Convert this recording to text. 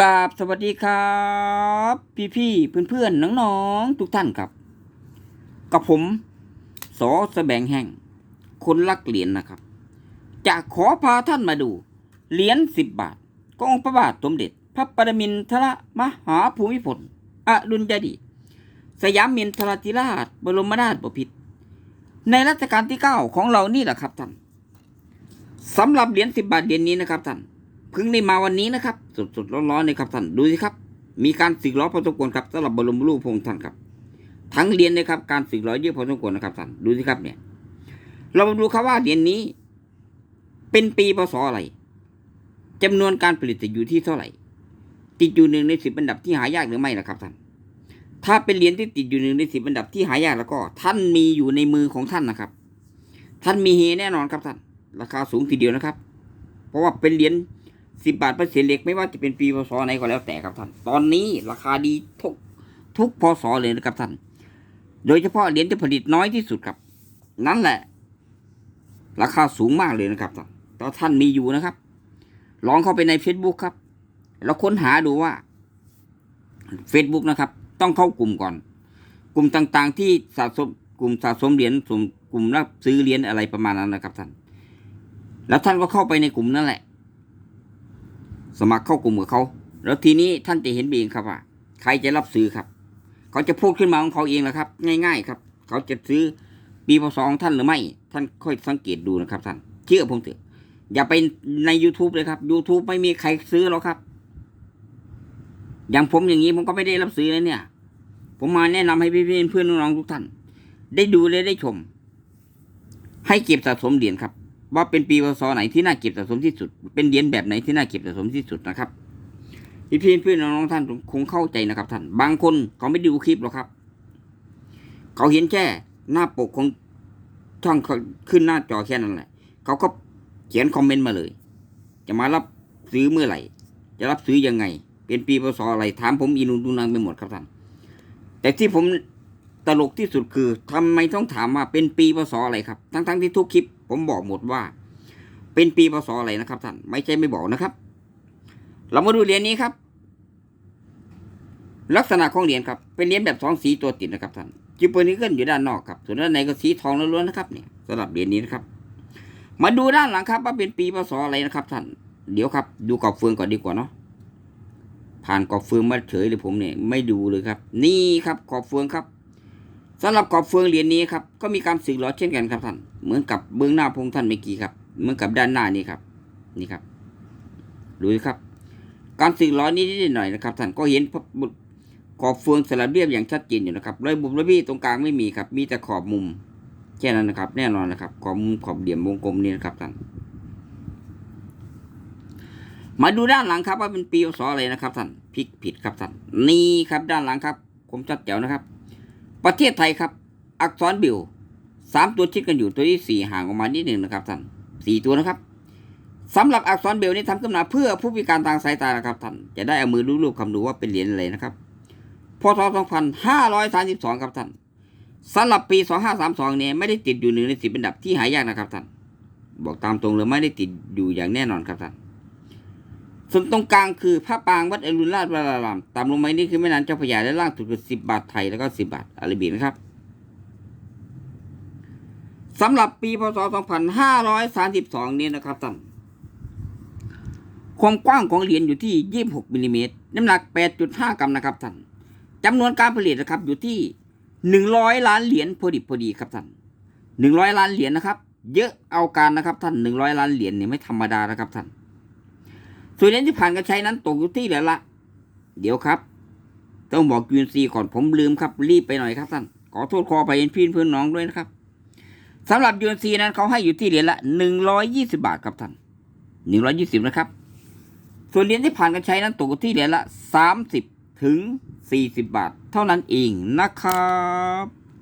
กราบสวัสดีครับ พี่พี่เพื่อนเพื่อนๆน้องทุกท่านครับ กับผมสอแสบงแห่ง คนรักเหรียญนะครับ จะขอพาท่านมาดู เหรียญสิบบาทของพระบาทสมเด็จ พระปรมินทรมหาภูมิพลอดุลยเดชสยามมินทรธิราช บรมนาถบพิตรในรัชกาลที่เก้าของเรานี่แหละครับท่านสำหรับเหรียญสิบบาทเหรียญนี้นะครับท่าน เพิ่งได้มาวันนี้นะครับ สดๆร้อนๆเลยครับท่านดูสิครับ มีการสึกล้อพอสมควรครับสำหรับบรมรูปพงค์ท่านครับ ทั้งเหรียญนะครับ การสึกล้อเยอะพอสมควรนะครับท่านดูสิครับเนี่ย เรามาดูครับว่าเหรียญนี้ เป็นปีพศอะไรจำนวนการผลิตจะอยู่ที่เท่าไหร่ ติดอยู่หนึ่งในสิบอันดับที่หายากหรือไม่นะครับท่านถ้าเป็นเหรียญที่ติดอยู่หนึ่งในสิบอันดับที่หายากแล้วก็ ท่านมีอยู่ในมือของท่านนะครับ ท่านมีเฮแน่นอนครับท่าน ราคาสูงทีเดียวนะครับ เพราะว่าเป็นเหรียญ สิบบาทเป็นเศษเหล็กไม่ว่าจะเป็นปีพศไหนก็แล้วแต่ครับท่าน ตอนนี้ราคาดีทุกทุกพศเลยนะครับท่าน โดยเฉพาะเหรียญที่ผลิตน้อยที่สุดครับ นั่นแหละ ราคาสูงมากเลยนะครับท่านแต่ท่านมีอยู่นะครับ ลองเข้าไปใน Facebook ครับ แล้วค้นหาดูว่า Facebook นะครับ ต้องเข้ากลุ่มก่อน กลุ่มต่างๆ ที่สะสมกลุ่มสะสมเหรียญสมกลุ่มรับซื้อเหรียญอะไรประมาณนั้นนะครับท่าน แล้วท่านก็เข้าไปในกลุ่มนั่นแหละ สมัครเข้ากลุ่มกับเขา แล้วทีนี้ท่านจะเห็นเองครับว่า ใครจะรับซื้อครับ เขาจะพูดขึ้นมาของเขาเองแหละครับ ง่าย ๆ ครับ เขาจะซื้อปีพศของท่านหรือไม่ ท่านค่อยสังเกตดูนะครับท่าน เชื่อผมเถอะ อย่าไปใน YouTube เลยครับ YouTube ไม่มีใครซื้อหรอกครับ อย่างผมอย่างนี้ผมก็ไม่ได้รับซื้อเลยเนี่ย ผมมาแนะนำให้พี่ๆเพื่อนน้องๆทุกท่าน ได้ดูและได้ชม ให้เก็บสะสมเหรียญครับ ว่าเป็นปีพศไหนที่น่าเก็บสะสมที่สุด เป็นเหรียญแบบไหนที่น่าเก็บสะสมที่สุดนะครับพี่พี่เพื่อนน้องๆท่านคงเข้าใจนะครับท่าน บางคนเขาไม่ดูคลิปหรอกครับ เขาเห็นแค่หน้าปกของช่องขาขึ้นหน้าจอแค่นั้นแหละ เขาก็เขียนคอมเมนต์มาเลย จะมารับซื้อเมื่อไหร่ จะรับซื้อยังไง เป็นปีพศอะไรถามผมอินุดูนังไปหมดครับท่าน แต่ที่ผม ตลกที่สุดคือทำไมต้องถามว่าเป็นปีพศอะไรครับ ทั้งๆที่ทุกคลิป ผมบอกหมดว่า เป็นปีพศอะไรนะครับท่านไม่ใช่ไม่บอกนะครับ เรามาดูเหรียญนี้ครับ ลักษณะของเหรียญครับ เป็นเหรียญแบบสองสีตัวติดนะครับท่านจิปเปอร์นิเกิลอยู่ด้านนอกครับ ส่วนด้านในก็สีทองล้วนๆนะครับเนี่ยสำหรับเหรียญนี้นะครับ มาดูด้านหลังครับว่าเป็นปีพศอะไรนะครับท่านเดี๋ยวครับ ดูกรอบเฟืองก่อนดีกว่าเนาะผ่านกรอบเฟืองมาเฉยเลยผมเนี่ยไม่ดูเลยครับ นี่ครับกรอบเฟืองครับ สำหรับกรอบเฟืองเหรียญนี้ครับก็มีการสึกหลอเช่นกันครับท่านเหมือนกับเบื้องหน้าพงท่านเมื่อกี้ครับเหมือนกับด้านหน้านี่ครับ นี่ครับดูครับ การสึกหลอนี้นิดหน่อยนะครับท่านก็เห็นขอบเฟืองสลับเรียบอย่างชัดเจนอยู่นะครับรอยบุบระบี้ตรงกลางไม่มีครับ มีแต่ขอบมุมแค่นั้นนะครับ แน่นอนนะครับขอบมุมขอบเหลี่ยมวงกลมนี่นะครับท่านมาดูด้านหลังครับว่าเป็นปีพศอะไรนะครับท่านพลิกผิดครับท่านนี่ครับด้านหลังครับ ผมชัดแจ๋วนะครับ ประเทศไทยครับ อักษรบิวสามตัวชิดกันอยู่ตัวที่สี่ห่างออกมานิดหนึ่งนะครับท่านสี่ตัวนะครับสำหรับอักษรเบลนี้ทำขึ้นมาเพื่อผู้พิการทางสายตานะครับท่านจะได้เอามือรูปๆคำดูว่าเป็นเหรียญอะไรนะครับพศ2532 ครับท่านสำหรับปี 2532 เนี่ยไม่ได้ติดอยู่หนึ่งในสิบอันดับที่หายากนะครับท่านบอกตามตรงเลยไม่ได้ติดอยู่อย่างแน่นอนครับท่าน ส่วนตรงกลางคือพระปางวัดอรุณราชวรารามตามลงไปนี่คือแม่น้ำเจ้าพระยาและล่างสุดคือสิบบาทไทยแล้วก็สิบบาทอาราบิกนะครับสำหรับปีพศ 2532 นี้นะครับท่านความกว้างของเหรียญอยู่ที่ 26มิลลิเมตรน้ำหนัก 8.5 กรัมนะครับท่านจำนวนการผลิตนะครับอยู่ที่ 100 ล้านเหรียญพอดิบพอดีครับท่าน100 ล้านเหรียญนะครับ เยอะเอาการนะครับท่าน 100 ล้านเหรียญเนี่ยไม่ธรรมดานะครับท่าน ส่วนเหรียญที่ผ่านการใช้นั้นตกอยู่ที่เหรียญละ เดี๋ยวครับ ต้องบอกยูนซีก่อนผมลืมครับ รีบไปหน่อยครับท่าน ขอโทษขอไปเพี่เพื่อนน้องด้วยนะครับสำหรับยูนซีนั้นเขาให้อยู่ที่เหรียญละหนึ่งร้อยยี่สิบาทครับท่านหนึ่งร้อยี่สิบนะครับ ส่วนเหรียญที่ผ่านการใช้นั้นตกอยู่ที่เหรียญละสามสิบถึงสี่สิบบาท เท่านั้นเองนะครับ